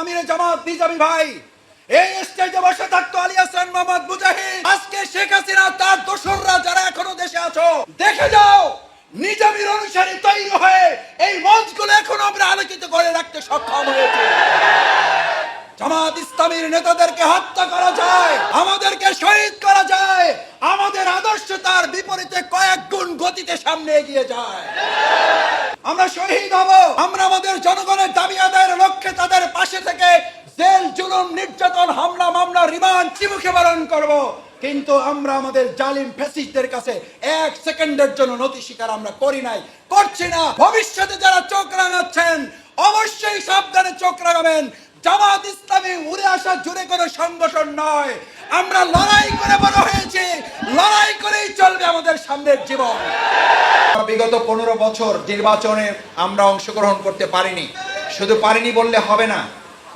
আমির জামাত বিজাবি ভাই। এই স্টেজে বসে থাকতো আলী হাসান, মোহাম্মদ মুজাহিদ। আজকে শেখ হাসিনা, তার দোসররা যারা এখনও দেশে আছো, দেখে যাও, নিজামীর অনুসারী তৈরি হয়ে এই মঞ্চগুলো এখনও আমরা আলোকিত করে রাখতে সক্ষম হয়েছে। জামাত ইসলামীর নেতাদেরকে হত্যা করা যায়, আমাদেরকে শহীদ করা যায়, আমাদের আদর্শ তার বিপরীতে কয়েক গুণ গতিতে সামনে এগিয়ে যায়। আমরা শহীদ হব, আমরা আমাদের জনগণের দাবি আদায়ের লক্ষ্যে তাদের পাশে থেকে জেল, জুলুম, নির্যাতন, হামলা, মামলা, রিমান্ড চিমুখে বারণ করব। কিন্তু আমরা আমাদের জালিম ফ্যাসিস্টদের কাছে এক সেকেন্ডের জন্য নথি স্বীকার আমরা করি নাই, করছি না। ভবিষ্যতে যারা চোখ রাঙাচ্ছেন, অবশ্যই সাবধানে চোখ রাঙাবেন। জামাত ইসলামী উড়ে আসা জুড়ে কোনো সংগঠন নয়। আমরা লড়াই করে বড় হয়েছি। লড়াই করেই চলবে আমাদের সামনের জীবন। বিগত পনেরো বছর নির্বাচনে আমরা অংশগ্রহণ করতে পারিনি। শুধু পারিনি বললে হবে না,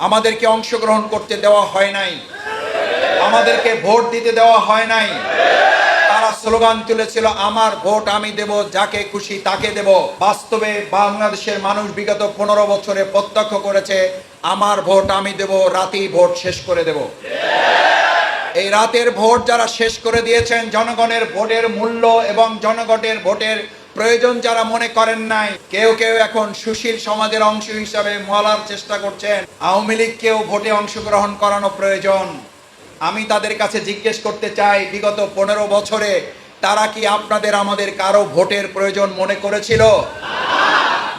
আমাদেরকে অংশগ্রহণ করতে দেওয়া হয় নাই। আমাদেরকে ভোট দিতে দেওয়া হয় নাই। তারা স্লোগান তুলেছিল, আমার ভোট আমি দেব, যাকে খুশি তাকে দেব। বাস্তবে বাংলাদেশের মানুষ বিগত পনেরো বছরে প্রত্যক্ষ করেছে আমার ভোট আমি দেব, রাতেই ভোট শেষ করে দেব। এই রাতের ভোট যারা শেষ করে দিয়েছেন, জনগণের ভোটের মূল্য এবং জনগণের ভোটের প্রয়োজন যারা মনে করেন নাই, কেউ কেউ এখন সুশীল সমাজের অংশ হিসাবে মলার চেষ্টা করছেন। আওয়ামী লীগকেও ভোটে অংশগ্রহণ করানো প্রয়োজন। আমি তাদের কাছে জিজ্ঞেস করতে চাই, বিগত পনেরো বছরে তারা কি আপনাদের, আমাদের কারও ভোটের প্রয়োজন মনে করেছিল?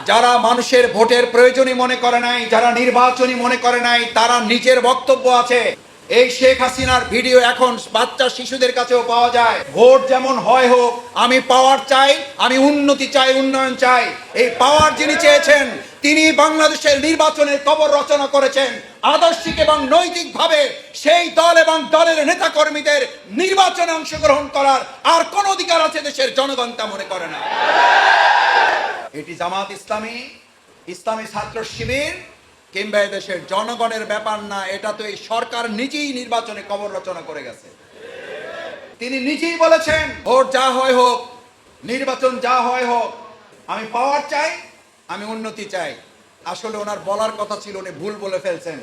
যারা মানুষের ভোটের প্রয়োজনই মনে করে নাই, যারা নির্বাচনই মনে করে নাই, তারা নিজের বক্তব্য আছে। এই শেখ হাসিনার ভিডিও এখন বাচ্চা শিশুদের কাছেও পাওয়া যায়। ভোট যেমন হয় হোক, আমি পাওয়ার চাই, আমি উন্নতি চাই, উন্নয়ন চাই। এই পাওয়ার যিনি চেয়েছেন, তিনি বাংলাদেশের নির্বাচনের কবর রচনা করেছেন। আদর্শিক এবং নৈতিকভাবে সেই দল এবং দলের নেতা কর্মীদের নির্বাচনে অংশগ্রহণ করার আর কোন অধিকার আছে দেশের জনগণ তা মনে করে না। এটি জামাত ইসলামী ইসলামী ছাত্র শিবির, কিংবা দেশের জনগণের ব্যাপার না, এটা তো এই সরকার নিজেই নির্বাচনে কবর রচনা করে গেছে। তিনি নিজেই বলেছেন, ভোট যা হয় হোক, নির্বাচন যা হয় হোক, আমি পাওয়ার চাই, আমি উন্নতি চাই। আসলে ওনার বলার কথা ছিল, উনি ভুল বলে ফেলছেন।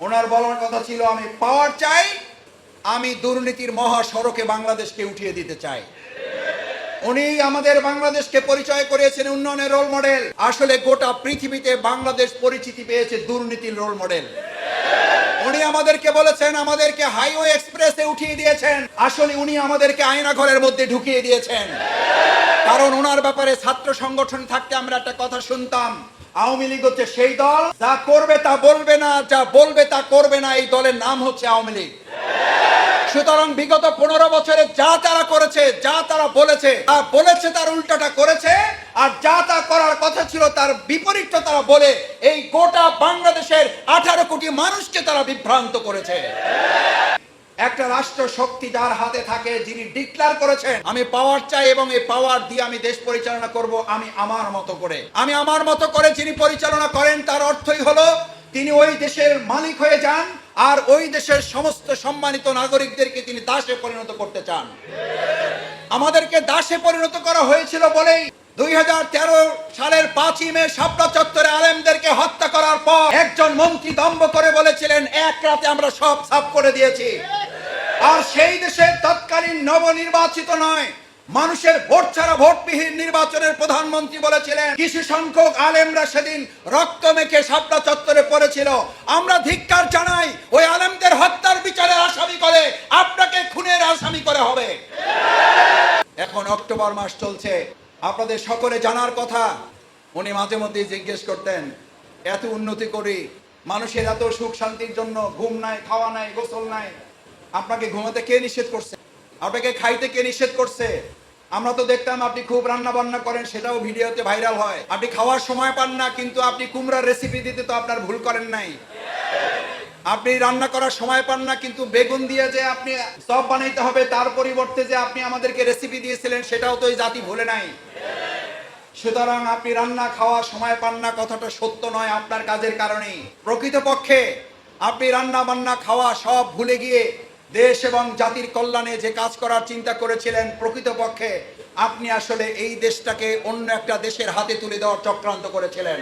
ওনার বলার কথা ছিল, আমি পাওয়ার চাই, আমি দুর্নীতির মহাসড়কে বাংলাদেশকে উঠিয়ে দিতে চাই। উনি আমাদের বাংলাদেশকে পরিচয় করিয়েছেন উন্নয়নের রোল মডেল আসলে গোটা পৃথিবীতে বাংলাদেশ পরিচিতি পেয়েছে দুর্নীতির রোল মডেল উনি আমাদেরকে বলেছেন, আমাদেরকে হাইওয়ে এক্সপ্রেসে উঠিয়ে দিয়েছেন। আসলে উনি আমাদেরকে আয়না ঘরের মধ্যে ঢুকিয়ে দিয়েছেন। কারণ ওনার ব্যাপারে ছাত্র সংগঠন থাকতে আমরা একটা কথা শুনতাম, আওয়ামী লীগ হচ্ছে সেই দল, যা করবে তা বলবে না, যা বলবে তা করবে না, এই দলের নাম হচ্ছে আওয়ামী লীগ। সুতরাং বিগত পনেরো বছরে যা তারা করেছে, যা তারা বলেছে তা বলেছে তার উল্টাটা করেছে, আর যা তা করার কথা ছিল তার বিপরীতটা তারা বলে, এই গোটা বাংলাদেশের আঠারো কোটি মানুষকে তারা বিভ্রান্ত করেছে। একটা রাষ্ট্র শক্তি যার হাতে থাকে, যিনি ডিক্লার করেছেন, আমি পাওয়ার চাই এবং এই পাওয়ার দিয়ে আমি দেশ পরিচালনা করব, আমি আমার মতো করে। আমি আমার মতো করে যিনি পরিচালনা করেন, তার অর্থই হলো, তিনি ওই দেশের মালিক হয়ে যান আর ওই দেশের সমস্ত সম্মানিত নাগরিকদেরকে তিনি দাসে পরিণত করতে চান। আমাদেরকে দাসে পরিণত করা হয়েছিল বলেই দুই হাজার তেরো সালের পাঁচই মে শাপলা চত্বরে আলেমদেরকে হত্যা করার পর একজন মন্ত্রী দম্ভ করে বলেছিলেন, এক রাতে আমরা সব সাফ করে দিয়েছি। আর সেই দেশের তৎকালীন নবনির্বাচিত নয় মানুষের ভোট ছাড়া ভোটবিহীন নির্বাচনের প্রধানমন্ত্রী বলেছিলেন, কিছু সংখ্যক আলেমরা সেদিন রক্ত মেখে শাপলা চত্বরে পড়েছিল। আমরা ধিক্কার জানাই, ওই আলেমদের হত্যার বিচারের আসামি করে, আপনাকে খুনের আসামি করে হবে। এখন অক্টোবর মাস চলছে, আপনাদের সকলে জানার কথা। উনি মাঝে মধ্যে জিজ্ঞেস করতেন, এত উন্নতি করি, মানুষের এত সুখ শান্তির জন্য ঘুম নাই, খাওয়া নাই, গোসল নাই, আপনাকে ঘুমাতে কে নিষেধ করছে? আপনাকে খাইতে কে নিষেধ করছে? আমরা তো দেখতাম আপনি খুব রান্না বান্না করেন, সেটাও ভিডিওতে ভাইরাল হয়। আপনি খাওয়ার সময় পান না, কিন্তু আপনি কুমড়ার রেসিপি দিতে তো আপনার ভুল করেন নাই। আপনি রান্না করার সময় পান না, কিন্তু বেগুন দিয়ে যে আপনি সব বানাইতে হবে, তার পরিবর্তে যে আপনি আমাদেরকে রেসিপি দিয়েছিলেন, সেটাও তো এই জাতি ভুলে নাই। সুতরাং আপনি রান্না খাওয়া সময় পান না, কথাটা সত্য নয় আপনার কাজের কারণেই। প্রকৃতপক্ষে আপনি রান্না বান্না খাওয়া সব ভুলে গিয়ে দেশ এবং জাতির কল্যাণে যে কাজ করার চিন্তা করেছিলেন প্রকৃতপক্ষে, আপনি আসলে এই দেশটাকে অন্য একটা দেশের হাতে তুলে দেওয়ার চক্রান্ত করেছিলেন।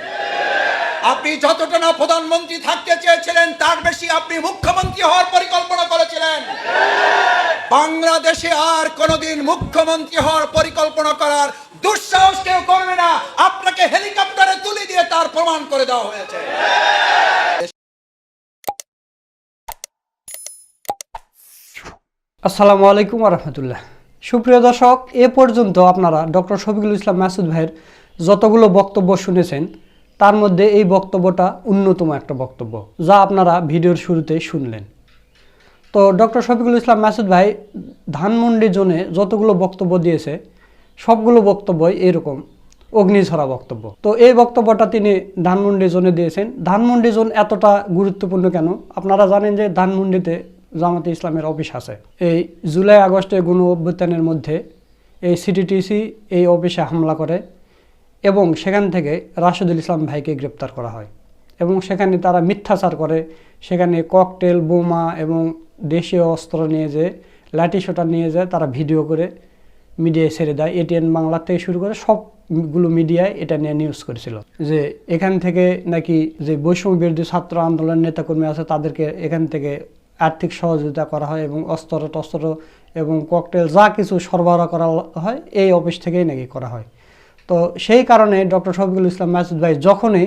আপনি যতটা না প্রধানমন্ত্রী থাকতে চেয়েছিলেন, তার বেশি আপনি মুখ্যমন্ত্রী হওয়ার পরিকল্পনা করেছিলেন। বাংলাদেশে আর কোনোদিন মুখ্যমন্ত্রী হওয়ার পরিকল্পনা করার দুঃসাহস কেউ করবে না। আপনাকে হেলিকপ্টারে তুলে দিয়ে তার প্রমাণ করে দেওয়া হয়েছে। আসসালামু আলাইকুম রহমতুল্লাহ। সুপ্রিয় দর্শক, এ পর্যন্ত আপনারা ডক্টর শফিকুল ইসলাম মাসুদ ভাইয়ের যতগুলো বক্তব্য শুনেছেন, তার মধ্যে এই বক্তব্যটা অন্যতম একটা বক্তব্য, যা আপনারা ভিডিওর শুরুতে শুনলেন। তো ডক্টর শফিকুল ইসলাম মাসুদ ভাই ধানমন্ডি জোনে যতগুলো বক্তব্য দিয়েছে, সবগুলো বক্তব্যই এরকম অগ্নিঝরা বক্তব্য। তো এই বক্তব্যটা তিনি ধানমন্ডি জোনে দিয়েছেন। ধানমন্ডি জোন এতটা গুরুত্বপূর্ণ কেন? আপনারা জানেন যে ধানমন্ডিতে জামাতে ইসলামের অফিস আছে। এই জুলাই আগস্টে গণ অভ্যুত্থানের মধ্যে এই সিটিটিসি এই অফিসে হামলা করে এবং সেখান থেকে রাশেদুল ইসলাম ভাইকে গ্রেপ্তার করা হয় এবং সেখানে তারা মিথ্যাচার করে। সেখানে ককটেল, বোমা এবং দেশীয় অস্ত্র নিয়ে যে লাঠি শোটার নিয়ে যায় তারা ভিডিও করে মিডিয়ায় ছেড়ে দেয়। এটিএন বাংলা থেকে শুরু করে সবগুলো মিডিয়ায় এটা নিয়ে নিউজ করেছিল যে এখান থেকে নাকি যে বৈষম্য বিরোধী ছাত্র আন্দোলনের নেতাকর্মী আছে তাদেরকে এখান থেকে আর্থিক সহযোগিতা করা হয় এবং অস্ত্র টস্ত্র এবং ককটেল যা কিছু সরবরাহ করা হয়, এই অফিস থেকেই নাকি করা হয়। তো সেই কারণে ডক্টর শফিকুল ইসলাম মাসুদ ভাই যখনই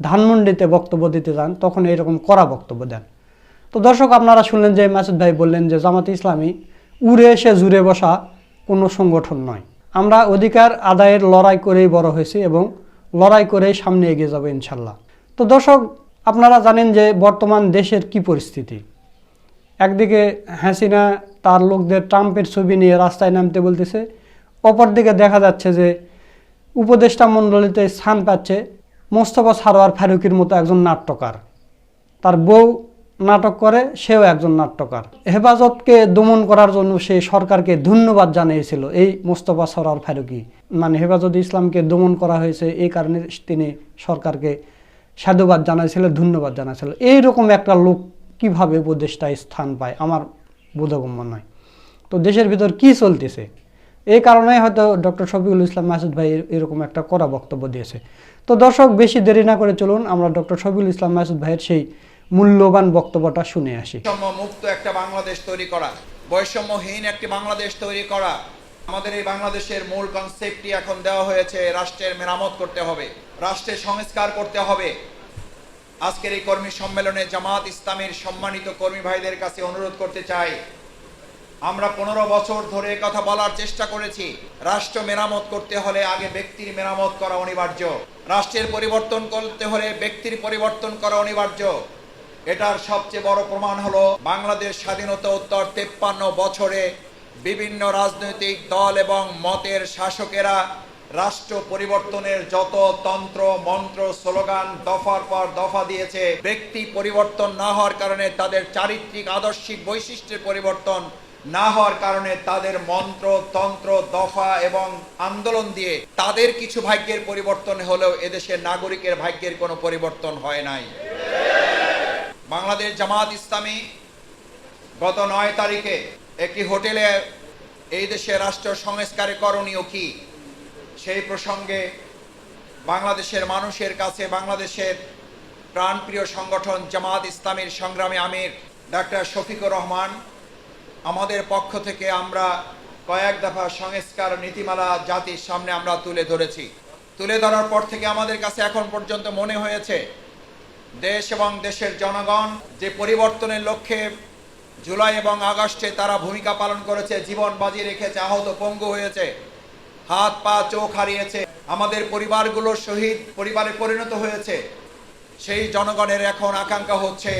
ধানমন্ডিতে বক্তব্য দিতে যান তখন এরকম করা বক্তব্য দেন। তো দর্শক, আপনারা শুনলেন যে মাসুদ ভাই বললেন যে জামাত ইসলামী উড়ে এসে জুড়ে বসা কোনো সংগঠন নয়। আমরা অধিকার আদায়ের লড়াই করেই বড় হয়েছি এবং লড়াই করেই সামনে এগিয়ে যাব ইনশাল্লাহ। তো দর্শক, আপনারা জানেন যে বর্তমান দেশের কি পরিস্থিতি। একদিকে হাসিনা তার লোকদের ট্রাম্পের ছবি নিয়ে রাস্তায় নামতে বলতেছে, অপরদিকে দেখা যাচ্ছে যে উপদেষ্টা মণ্ডলীতে স্থান পাচ্ছে মোস্তফা সারোয়ার ফারুকির মতো একজন নাট্যকার। তার বউ নাটক করে, সেও একজন নাট্যকার। হেফাজতকে দমন করার জন্য সে সরকারকে ধন্যবাদ জানিয়েছিল এই মোস্তফা সরার ফারুকি। মানে হেফাজত ইসলামকে দমন করা হয়েছে এই কারণে তিনি সরকারকে সাধুবাদ জানাইছিল, ধন্যবাদ জানাইছিল। এইরকম একটা লোক কীভাবে উপদেষ্টায় স্থান পায়? আমার বোধগম্য নয়। তো দেশের ভিতর কি চলতেছে? এই কারণে হয়তো ডক্টর শফিকুল ইসলাম মাসুদ ভাই এরকম একটা কড়া বক্তব্য দিয়েছে। তো দর্শক, বেশি দেরি না করে চলুন, আমরা ডক্টর শফিকুল ইসলাম মাসুদ ভাইয়ের সেই মূল্যবান বক্তব্যটা শুনে আসি। মুক্ত একটা বাংলাদেশ তৈরি করা, বৈষম্যহীন একটি বাংলাদেশ তৈরি করা, আমাদের এই বাংলাদেশের মূল কনসেপ্টটি এখন দেওয়া হয়েছে, রাষ্ট্রের মেরামত করতে হবে, রাষ্ট্রের সংস্কার করতে হবে। আজকের এই কর্মী সম্মেলনে জামাত ইসলামের সম্মানিত কর্মী ভাইদের কাছে অনুরোধ করতে চাই। আমরা পনেরো বছর ধরে কথা বলার চেষ্টা করেছি। রাষ্ট্র মেরামত করতে হলে আগে ব্যক্তির মেরামত করা অনিবার্য। রাষ্ট্রের পরিবর্তন করতে হলে ব্যক্তির পরিবর্তন করা অনিবার্য। এটার সবচেয়ে বড় প্রমাণ হলো বাংলাদেশ স্বাধীনতা উত্তর তেপ্পান্ন বছরে বিভিন্ন রাজনৈতিক দল এবং মতের শাসকেরা রাষ্ট্র পরিবর্তনের যত তন্ত্র, মন্ত্র, স্লোগান দফার পর দফা দিয়েছে, ব্যক্তি পরিবর্তন না হওয়ার কারণে তাদের চারিত্রিক, আদর্শিক বৈশিষ্ট্যের পরিবর্তন না হওয়ার কারণে তাদের মন্ত্র, তন্ত্র দফা এবং আন্দোলন দিয়ে তাদের কিছু ভাগ্যের পরিবর্তন হলেও এদেশের নাগরিকের ভাগ্যের কোনো পরিবর্তন হয় নাই। বাংলাদেশ জামাত ইসলামী গত নয় তারিখে একটি হোটেলে এই দেশে রাষ্ট্র সংস্কারে করণীয় কি? সেই প্রসঙ্গে বাংলাদেশের মানুষের কাছে বাংলাদেশের প্রাণপ্রিয় সংগঠন জামাত ইসলামীর সংগ্রামী আমির ডাক্তার শফিকুর রহমান। আমাদের পক্ষ থেকে আমরা কয়েক দফা সংস্কার নীতিমালা জাতির সামনে আমরা তুলে ধরেছি। তুলে ধরার পর থেকে আমাদের কাছে এখন পর্যন্ত মনে হয়েছে, দেশ এবং দেশের জনগণ যে পরিবর্তনের লক্ষ্যে জুলাই এবং আগস্টে তারা ভূমিকা পালন করেছে, জীবন বাজি রেখেছে, আহত পঙ্গু হয়েছে হাত, পা, চোখ হারিয়েছে। আমাদের পরিবারগুলো শহীদ পরিবারে পরিণত হয়েছে। সেই জনগণের এখন আকাঙ্ক্ষা হচ্ছে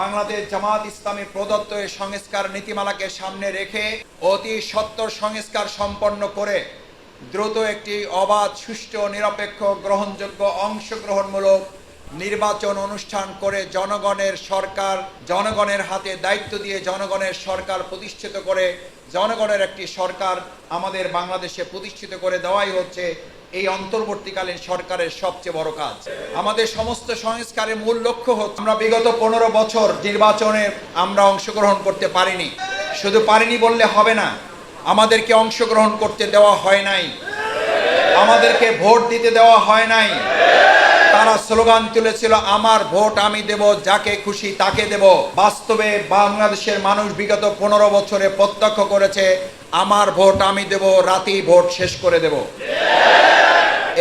বাংলাদেশ জামাত ইসলামী প্রদত্ত এই সংস্কার নীতিমালাকে সামনে রেখে অতি সত্তর সংস্কার সম্পন্ন করে দ্রুত একটি অবাধ, সুষ্ঠু, নিরপেক্ষ, গ্রহণযোগ্য, অংশগ্রহণমূলক নির্বাচন অনুষ্ঠান করে জনগণের সরকার, জনগণের হাতে দায়িত্ব দিয়ে জনগণের সরকার প্রতিষ্ঠিত করে জনগণের একটি সরকার আমাদের বাংলাদেশে প্রতিষ্ঠিত করে দেওয়াই হচ্ছে এই অন্তর্বর্তীকালীন সরকারের সবচেয়ে বড় কাজ। আমাদের সমস্ত সংস্কারের মূল লক্ষ্য হচ্ছে আমরা বিগত পনেরো বছর নির্বাচনে আমরা অংশগ্রহণ করতে পারিনি। শুধু পারিনি বললে হবে না, আমাদেরকে অংশগ্রহণ করতে দেওয়া হয় নাই। আমাদেরকে ভোট দিতে দেওয়া হয় নাই। তারা স্লোগান তুলেছিল, আমার ভোট আমি দেব, যাকে খুশি তাকে দেব। বাস্তবে বাংলাদেশের মানুষ বিগত পনেরো বছরে প্রত্যক্ষ করেছে, আমার ভোট আমি দেব, রাতেই ভোট শেষ করে দেব।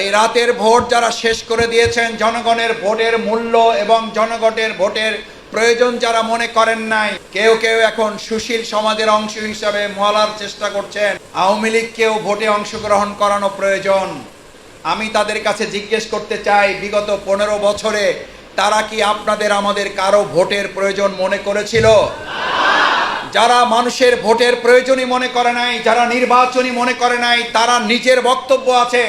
এই রাতের ভোট যারা শেষ করে দিয়েছেন, জনগণের ভোটের মূল্য এবং জনগণের ভোটের প্রয়োজন যারা মনে করেন নাই, কেউ কেউ এখন সুশীল সমাজের অংশ হিসাবে মলার চেষ্টা করছেন। আওয়ামী লীগকেও ভোটে অংশগ্রহণ করানো প্রয়োজন। আমি তাদের কাছে জিজ্ঞেস করতে চাই, বিগত পনেরো বছরে তারা কি আপনাদের আমাদের কারও ভোটের প্রয়োজন মনে করেছিল? যারা মানুষের ভোটের প্রয়োজনই মনে করে নাই, যারা নির্বাচনই মনে করে নাই, তারা নিজের বক্তব্য আছে।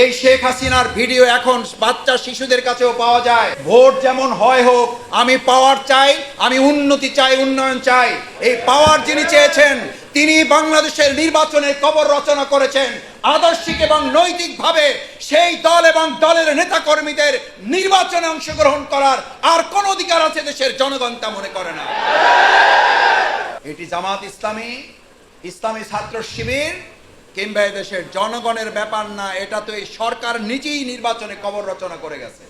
এই শেখ হাসিনার ভিডিও এখন বাচ্চা শিশুদের কাছেও পাওয়া যায়। ভোট যেমন হয় হোক, আমি পাওয়ার চাই, আমি উন্নতি চাই, উন্নয়ন চাই। এই পাওয়ার যিনি চেয়েছেন তিনি বাংলাদেশের নির্বাচনের কবর রচনা করেছেন। আদর্শিক এবং নৈতিকভাবে সেই দল এবং দলের নেতা কর্মীদের নির্বাচনে অংশগ্রহণ করার আর কোন অধিকার আছে দেশের জনগণ তা মনে করে না। এটি জামাত ইসলামী ইসলামী ছাত্র শিবির, কিংবা এ দেশের জনগণের ব্যাপার না, এটা তো এই সরকার নিজেই নির্বাচনে কবর রচনা করে গেছে।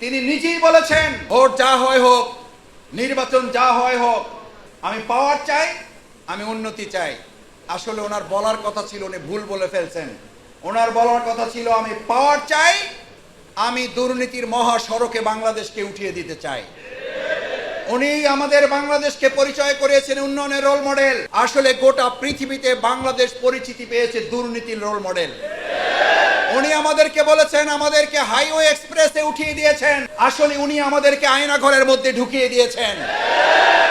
তিনি নিজেই বলেছেন, ভোট যা হয় হোক, নির্বাচন যা হয় হোক, আমি পাওয়ার চাই। আমি উন্নতি চাই। আসলে ওনার বলার কথা ছিল উনি ভুল বলে ফেলছেন। ওনার বলার কথা ছিল, আমি পাওয়ার চাই, আমি দুর্নীতির মহাসড়কে বাংলাদেশকে উঠিয়ে দিতে চাই। উনি আমাদের বাংলাদেশকে পরিচয় করিয়েছেন উন্নয়নের রোল মডেল আসলে গোটা পৃথিবীতে বাংলাদেশ পরিচিতি পেয়েছে দুর্নীতির রোল মডেল উনি আমাদেরকে বলেছেন, আমাদেরকে হাইওয়ে এক্সপ্রেসে উঠিয়ে দিয়েছেন। আসলে উনি আমাদেরকে আয়না ঘরের মধ্যে ঢুকিয়ে দিয়েছেন।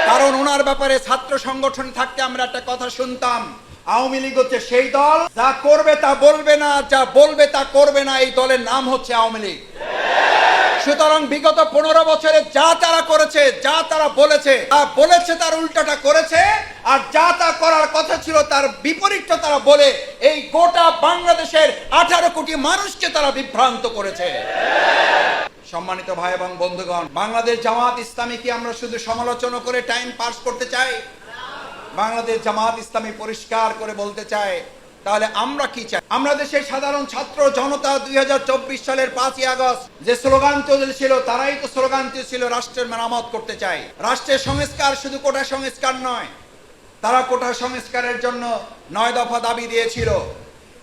কারণ ওনার ব্যাপারে ছাত্র সংগঠন থাকতে আমরা একটা কথা শুনতাম। আওয়ামী লীগ হচ্ছে সেই দল, যা করবে তা বলবে না, যা বলবে তা করবে না, এই দলের নাম হচ্ছে আওয়ামী লীগ। সুতরাং বিগত পনেরো বছরে যা তারা করেছে, যা তারা বলেছে তা বলেছে তার উল্টাটা করেছে, আর যা তা করার কথা ছিল তার বিপরীতটা তারা বলে, এই গোটা বাংলাদেশের আঠারো কোটি মানুষকে তারা বিভ্রান্ত করেছে। সম্মানিত ভাই এবং বন্ধুগণ, বাংলাদেশ জামাত ইসলামী কি আমরা শুধু সমালোচনা করে টাইম পাস করতে চাই? বাংলাদেশ জামাত ইসলামী পরিষ্কার করে বলতে চায় তাহলে আমরা কি চাই? আমরা দেশের সাধারণ ছাত্র জনতা দুই হাজার চব্বিশ সালের পাঁচই আগস্ট যে স্লোগান চলেছিল তারাই তো স্লোগান ছিল রাষ্ট্রের মেরামত করতে চাই। রাষ্ট্রের সংস্কার শুধু কোটা সংস্কার নয়, তারা কোটা সংস্কারের জন্য নয় দফা দাবি দিয়েছিল।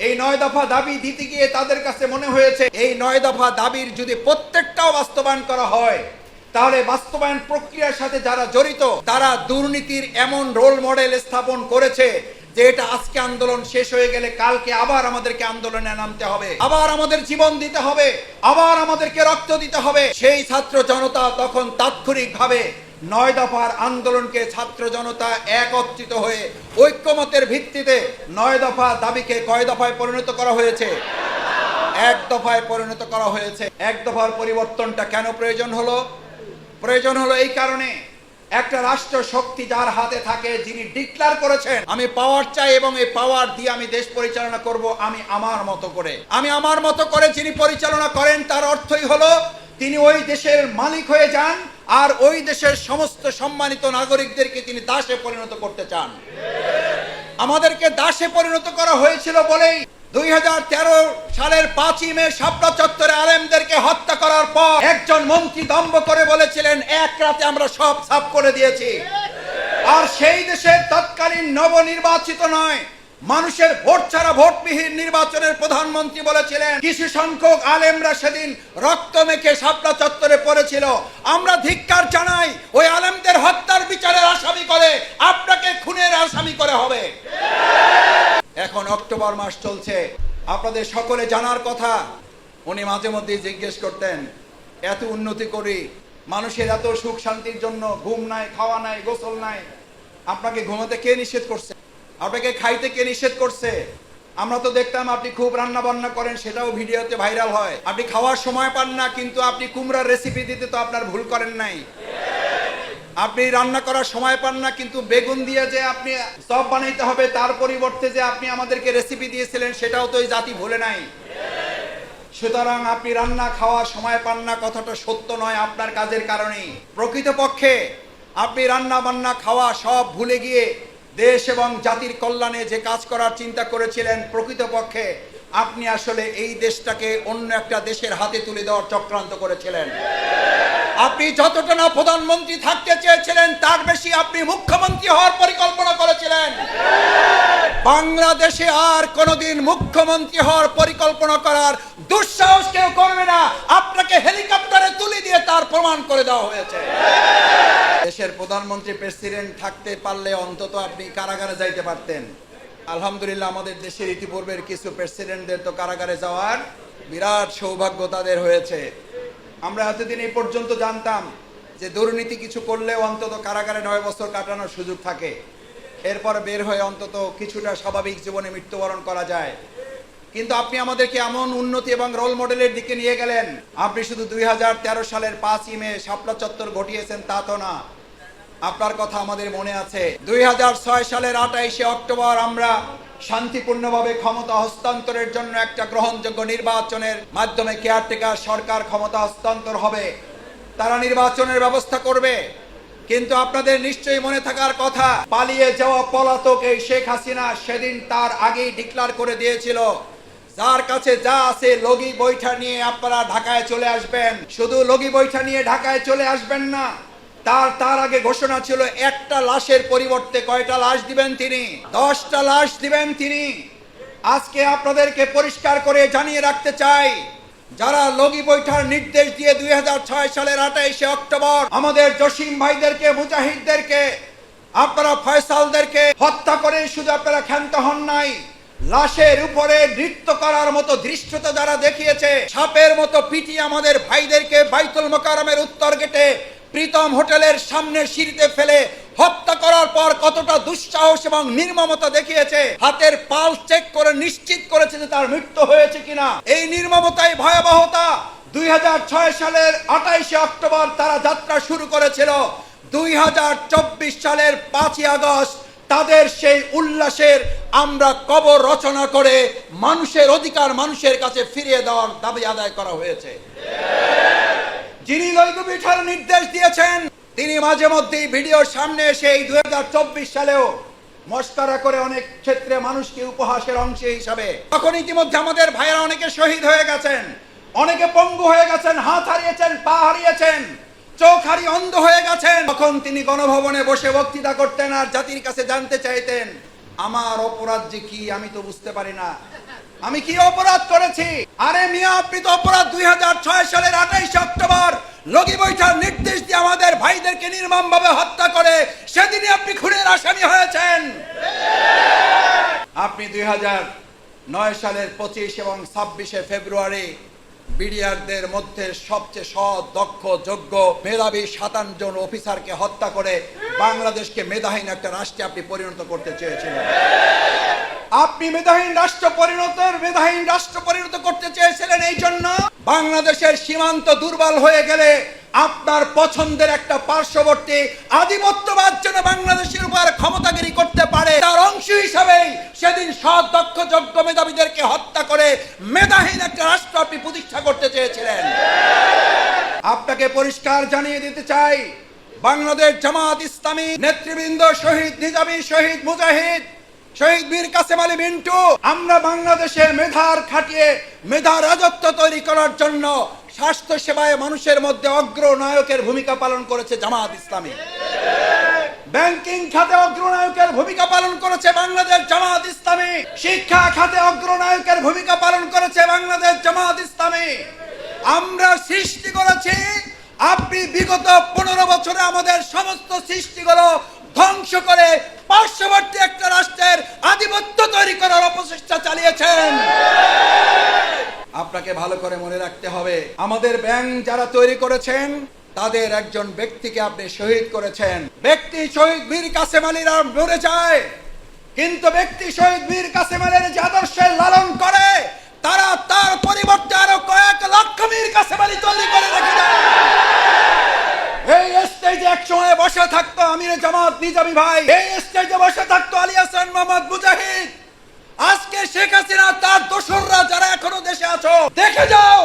এই নয় দফা দাবি দিতে গিয়ে তাদের কাছে মনে হয়েছে, এই নয় দফা দাবির যদি প্রত্যেকটাও বাস্তবায়ন করা হয়, তাহলে বাস্তবায়ন প্রক্রিয়ার সাথে যারা জড়িত, তারা দুর্নীতির এমন রোল মডেল স্থাপন করেছে যে এটা আজকে আন্দোলন শেষ হয়ে গেলে কালকে আবার আমাদেরকে আন্দোলনে নামতে হবে, আবার আমাদের জীবন দিতে হবে, আবার আমাদেরকে রক্ত দিতে হবে। সেই ছাত্র জনতা তখন তাৎক্ষণিকভাবে নয় দফার আন্দোলনকে ছাত্র জনতা একত্রিত হয়ে ঐক্যমতের ভিত্তিতে নয় দফা দাবিকে কয় দফায় পরিণত করা হয়েছে? এক দফায় পরিণত করা হয়েছে। এক দফার পরিবর্তনটা কেন প্রয়োজন হলো? প্রয়োজন হলো এই কারণে একটা রাষ্ট্র শক্তি যার হাতে থাকে যিনি ডিক্লার করেছেন, আমি পাওয়ার চাই এবং এই পাওয়ার দিয়ে আমি দেশ পরিচালনা করব আমি আমার মতো করে। আমি আমার মতো করে যিনি পরিচালনা করেন, তার অর্থই হলো তিনি ওই দেশের মালিক হয়ে যান আর ওই দেশের সমস্ত সম্মানিত নাগরিকদেরকে তিনি দাসে পরিণত করতে চান। আমাদেরকে দাসে পরিণত করা হয়েছিল বলেই দুই হাজার তেরো সালের পাঁচই মে শাপলা চত্বরে আলেমদেরকে হত্যা করার পর একজন মন্ত্রী দম্ভ করে বলেছিলেন, এক রাতে আমরা সব সাফ করে দিয়েছি। আর সেই দেশের তৎকালীন নবনির্বাচিত নয় মানুষের ভোট ছাড়া ভোটবিহীন নির্বাচনের প্রধানমন্ত্রী বলেছিলেন কিছু সংখ্যক আলেমরা সেদিন রক্ত মেখে শাপলা চত্বরে পড়েছিল। আমরা ধিক্কার জানাই, ওই আলেমদের হত্যার বিচারের আসামি করে, আপনাকে খুনের আসামি করে হবে। এখন অক্টোবর মাস চলছে। আপনাদের সকলে জানার কথা, উনি মাঝে মধ্যে জিজ্ঞেস করতেন, এত উন্নতি করি, মানুষের এত সুখ শান্তির জন্য ঘুম নাই, খাওয়া নাই, গোসল নাই, আপনাকে ঘুমাতে কে নিষেধ করছে? আপনাকে খাইতে কে নিষেধ করছে? আমরা তো দেখতাম আপনি খুব রান্না বান্না করেন, সেটাও ভিডিওতে ভাইরাল হয়। আপনি খাওয়ার সময় পান না, কিন্তু আপনি কুমড়ার রেসিপি দিতে তো আপনার ভুল করেন নাই। আপনি রান্না করার সময় পান না, কিন্তু বেগুন দিয়ে যে আপনি চপ বানাইতে হবে, তার পরিবর্তে যে আপনি আমাদেরকে রেসিপি দিয়েছিলেন, সেটাও তো এই জাতি ভুলে নাই। সুতরাং আপনি রান্না খাওয়া সময় পান না, কথাটা সত্য নয় আপনার কাজের কারণেই। প্রকৃতপক্ষে আপনি রান্না বান্না খাওয়া সব ভুলে গিয়ে দেশ এবং জাতির কল্যাণে যে কাজ করার চিন্তা করেছিলেন প্রকৃতপক্ষে, আপনি আসলে এই দেশটাকে অন্য একটা দেশের হাতে তুলে দেওয়ার চক্রান্ত করেছিলেন। আপনি যতটা না প্রধানমন্ত্রী থাকতে চেয়েছিলেন, তার বেশি আপনি মুখ্যমন্ত্রী হওয়ার পরিকল্পনা করেছিলেন। বাংলাদেশে আর কোনোদিন মুখ্যমন্ত্রী হওয়ার পরিকল্পনা করার দুঃসাহস কেউ করবে না। আপনাকে হেলিকপ্টারে তুলে দিয়ে তার প্রমাণ করে দেওয়া হয়েছে। দেশের প্রধানমন্ত্রী প্রেসিডেন্ট থাকতে পারলে অন্তত আপনি কারাগারে যাইতে পারতেন। আলহামদুলিল্লাহ আমাদের দেশের ইতিপূর্বের কিছু প্রেসিডেন্টদের তো কারাগারে যাওয়ার বিরাট সৌভাগ্য তাদের হয়েছে। আমরা এতদিন এই পর্যন্ত জানতাম যে দুর্নীতি কিছু করলেও অন্তত কারাগারে নয় বছর কাটানোর সুযোগ থাকে। এরপর বের হয়ে অন্তত কিছুটা স্বাভাবিক জীবনে মৃত্যুবরণ করা যায়। কিন্তু আপনি আমাদেরকে এমন উন্নতি এবং রোল মডেলের দিকে নিয়ে গেলেন। আপনি শুধু দুই হাজার তেরো সালের পাঁচই মে শাপলা চত্বর ঘটিয়েছেন, তা তো না। আপনার কথা আমাদের মনে আছে। দুই হাজার ছয় সালের আঠাইশে অক্টোবর আমরা শান্তিপূর্ণভাবে ক্ষমতা হস্তান্তরের জন্য একটা গ্রহণযোগ্য নির্বাচনের মাধ্যমে কেয়ারটেকার সরকার ক্ষমতা হস্তান্তর হবে। তারা নির্বাচনের ব্যবস্থা করবে। কিন্তু আপনাদের নিশ্চয়ই মনে থাকার কথা, পালিয়ে যাওয়া পলাতক এই শেখ হাসিনা সেদিন তার আগেই ডিক্লার করে দিয়েছিল। যার কাছে যা আছে লগি বৈঠা নিয়ে আপনারা ঢাকায় চলে আসবেন। শুধু লগি বৈঠা নিয়ে ঢাকায় চলে আসবেন না, তার তার আগে ঘোষণা ছিল একটা লাশের পরিবর্তে কয়টা লাশ দিবেন তিনি? দশটা লাশ দিবেন তিনি। আজকে আপনাদেরকে পরিষ্কার করে জানিয়ে রাখতে চাই যারা লগি বৈঠার নির্দেশ দিয়ে দুই হাজার ছয় সালের আঠাইশে অক্টোবর আমাদের জসিম ভাইদেরকে, মুজাহিদদেরকে, আপনারা ফয়সালদেরকে হত্যা করে শুধু আপনারা ক্ষান্ত হন নাই, লাশের উপরে নৃত্য করার মতো দৃশ্যতা যারা দেখিয়েছে, সাপের মতো পিটি আমাদের ভাইদেরকে বাইতুল মোকারমের উত্তর গেটে প্রীতম হোটেলের সামনে সিঁড়িতে ফেলে হত্যা করার পর কতটা দুঃসাহস এবং নির্মমতা দেখিয়েছে, হাতের পাল চেক করে নিশ্চিত করেছে যে তার মৃত্যু হয়েছে কিনা। এই নির্মমতাই ভয়াবহতা। দুই সালের আঠাইশে অক্টোবর তারা যাত্রা শুরু করেছিল। দুই হাজার চব্বিশ সালের পাঁচই আগস্ট তাদের সেই উল্লাসের আমরা কবর রচনা করে মানুষের অধিকার মানুষের কাছে ফিরিয়ে দেওয়ার দাবি আদায় করা হয়েছে। যিনি লৈঙ্গ পিঠার নির্দেশ দিয়েছেন, তিনি মাঝে মধ্যেই ভিডিওর সামনে এসে এই দুই সালেও মস্কারা করে অনেক ক্ষেত্রে মানুষকে উপহাসের অংশ হিসাবে। তখন ইতিমধ্যে আমাদের ভাইয়েরা অনেকে শহীদ হয়ে গেছেন, অনেকে পঙ্গু হয়ে গেছেন, হাত হারিয়েছেন, পা হারিয়েছেন, চোখ হারিয়ে অন্ধ হয়ে গেছেন। তখন তিনি গণভবনে বসে বক্তৃতা করতেন আর জাতির কাছে জানতে চাইতেন, আমার অপরাধ যে কি আমি তো বুঝতে পারি না। আমি কি অপরাধ করেছি? আরে মিয়া, আপনি তো অপরাধ দুই হাজার ছয় সালের আঠাইশ অক্টোবর। লগি বৈঠার নির্দেশ দিয়ে আমাদের ভাইদেরকে নির্মম ভাবে হত্যা করে সেদিনই আপনি খুনের আসামি হয়েছেন। আপনি দুই নয় সালের পঁচিশ এবং ছাব্বিশে ফেব্রুয়ারি বিডিআরদের মধ্যে সবচেয়ে সৎ দক্ষ যোগ্য, মেধাবী সাতান্ন জন অফিসারকে হত্যা করে বাংলাদেশকে মেধাহীন একটা রাষ্ট্রে আপনি পরিণত করতে চেয়েছিলেন। আপনি মেধাহীন রাষ্ট্র পরিণতের মেধাহীন রাষ্ট্র পরিণত করতে চেয়েছিলেন এই জন্য? বাংলাদেশের সীমান্ত দুর্বল হয়ে গেলে আপনার পছন্দের একটা পার্শ্ববর্তী আধিপত্যবাদ যেন বাংলাদেশের উপর ক্ষমতাগিরি করতে পারে। তার অংশ হিসাবেই সেদিন সৎ, দক্ষ, যোগ্য মেধাবীদেরকে হত্যা করে মেধাহীন একটা রাষ্ট্র আপনি প্রতিষ্ঠা করতে চেয়েছিলেন। আপনাকে পরিষ্কার জানিয়ে দিতে চাই, বাংলাদেশ জামাত ইসলামী নেতৃবৃন্দ শহীদ নিজামী, শহীদ মুজাহিদ শহীদ বীর কাসেম আলী মিন্টু, আমরা বাংলাদেশের মেধার খাটিয়ে, মেধা রাজত্ব তৈরি করার জন্য স্বাস্থ্য সেবায় মানুষের মধ্যে অগ্রনায়কের ভূমিকা পালন করেছে জামাত ইসলামী। ব্যাংকিং খাতে অগ্রনায়কের ভূমিকা পালন করেছে বাংলাদেশ জামাত ইসলামী। শিক্ষা খাতে অগ্রনায়কের ভূমিকা পালন করেছে বাংলাদেশ জামাত ইসলামী। আমরা সৃষ্টি করেছি, আপনি বিগত পনেরো বছরে আমাদের সমস্ত সৃষ্টিগুলো ধ্বংস করে পার্শ্ববর্তী একটা রাষ্ট্রের আধিপত্য তৈরি করার অপচেষ্টা চালিয়েছেন। আপনাকে ভালো করে মনে রাখতে হবে, আমাদের ব্যাংক যারা তৈরি করেছেন, তাদের একজন ব্যক্তিকে আপনি শহীদ করেছেন। ব্যক্তি শহীদ বীর কাসেম আলীরা মরে যায়, কিন্তু ব্যক্তি শহীদ বীর কাসেম আলীর যে আদর্শের লালন করে, তারা তার পরিবর্তে আরও কয়েক লক্ষ বীর কাসেম আলী তৈরি করে রেখে দেয়। এই স্টেজে এক সময় বসে থাকতো আমির জামাত, নিজামি ভাই। এই স্টেজে বসে থাকতো আলী হাসান মোহাম্মদ মুজাহিদ। আজকে শেখ হাসিনা, তার দোসররা যারা এখনও দেশে আছো, দেখে যাও,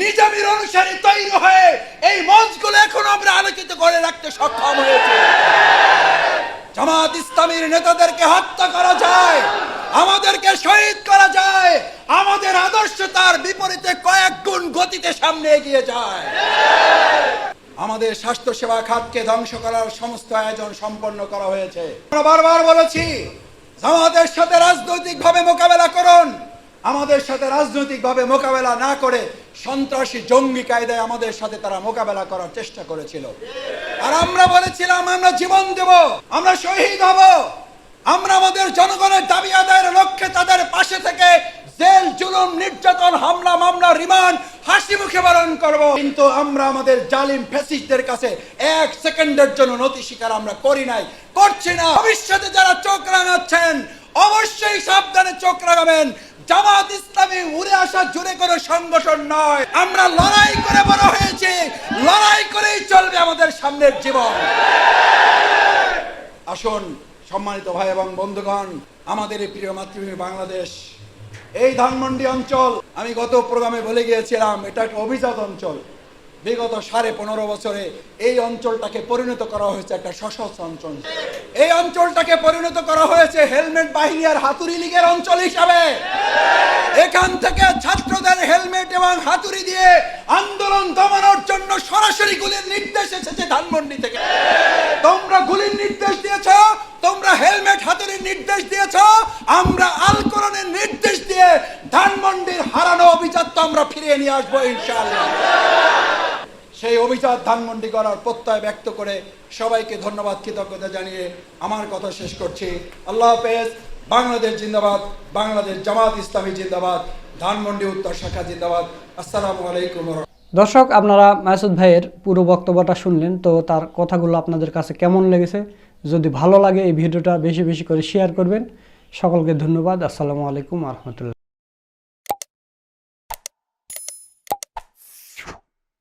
নিজামির অনুসারী তৈরি হয়ে এই মঞ্চগুলো এখন আমরা আলোকিত করে রাখতে সক্ষম হয়েছে। জামাত ইসলামীর নেতাদেরকে হত্যা করা যায়, আমাদেরকে শহীদ করা যায়, আমাদের আদর্শ তার বিপরীতে কয়েক গুণ গতিতে সামনে এগিয়ে যায়। আমাদের স্বাস্থ্য সেবা খাতকে ধ্বংস করার সমস্ত আয়োজন সম্পন্ন করা হয়েছে। আমরা বারবার বলেছি, আমাদের সাথে রাজনৈতিক ভাবে মোকাবেলা করুন। আমাদের সাথে রাজনৈতিক ভাবে মোকাবেলা না করে সন্ত্রাসী জঙ্গি কায়দায় আমাদের সাথে তারা মোকাবেলা করার চেষ্টা করেছিল। আর আমরা বলেছিলাম, আমরা জীবন দেব, আমরা শহীদ হব। আমরা আমাদের জনগণের দাবি আদায়ের লক্ষ্যে তাদের পাশে থেকে জেল জুলুম, নির্যাতন, হামলা, মামলা, রিমান্ড, হাসি মুখে পালন করব। কিন্তু আমরা আমাদের জালিম ফ্যাসিস্টদের কাছে এক সেকেন্ডের জন্য নতি স্বীকার আমরা করি নাই, করছি না। ভবিষ্যতে যারা চোখ রাঙাচ্ছেন, অবশ্যই সাবধানে চোখ রাঙাবেন। জামাত ইসলামী উড়ে আসা, জুড়ে কোনো সংগঠন নয়। আমরা লড়াই করে বড় হয়েছি, লড়াই করেই চলবে আমাদের সামনের জীবন। আসুন, সম্মানিত ভাই এবং বন্ধুগণ, আমাদের প্রিয় মাতৃভূমি বাংলাদেশ। এই ধানমন্ডি অঞ্চল, আমি গত প্রোগ্রামে বলে গিয়েছিলাম, এটা একটা অভিজাত অঞ্চল। বিগত সাড়ে পনেরো বছরে এই অঞ্চলটাকে পরিণত করা হয়েছে একটা সশস্ত্র অঞ্চল। এই অঞ্চলটাকে পরিণত করা হয়েছে হেলমেট বাহিনী আর হাতুড়ি লীগের অঞ্চল হিসাবে। এখান থেকে ছাত্রদের হেলমেট এবং হাতুড়ি দিয়ে আন্দোলন দমানোর জন্য সরাসরি গুলির নির্দেশ এসেছে ধানমন্ডি থেকে। তোমরা গুলির নির্দেশ দিয়েছ, তোমরা হেলমেট, হাতুড়ির নির্দেশ দিয়েছ, আমরা আল কোরআনের নির্দেশ দিয়ে ধানমন্ডির হারানো অভিজাত তো আমরা ফিরিয়ে নিয়ে আসব ইনশাআল্লাহ। সেই অভিজাত ধানমন্ডি করার প্রত্যয় ব্যক্ত করে সবাইকে ধন্যবাদ, কৃতজ্ঞতা জানিয়ে আমার কথা শেষ করছি। আল্লাহ হাফেজ, বাংলাদেশ জিন্দাবাদ, বাংলাদেশ জামাত ইসলামী জিন্দাবাদ, ধানমন্ডি উত্তর শাখা জিন্দাবাদ। আসসালামু আলাইকুম দর্শক, আপনারা মাসুদ ভাইয়ের পুরো বক্তব্যটা শুনলেন, তো তার কথাগুলো আপনাদের কাছে কেমন লেগেছে? যদি ভালো লাগে এই ভিডিওটা, বেশি বেশি করে শেয়ার করবেন। সকলকে ধন্যবাদ, আসসালামু আলাইকুম রহমতুল্লাহ।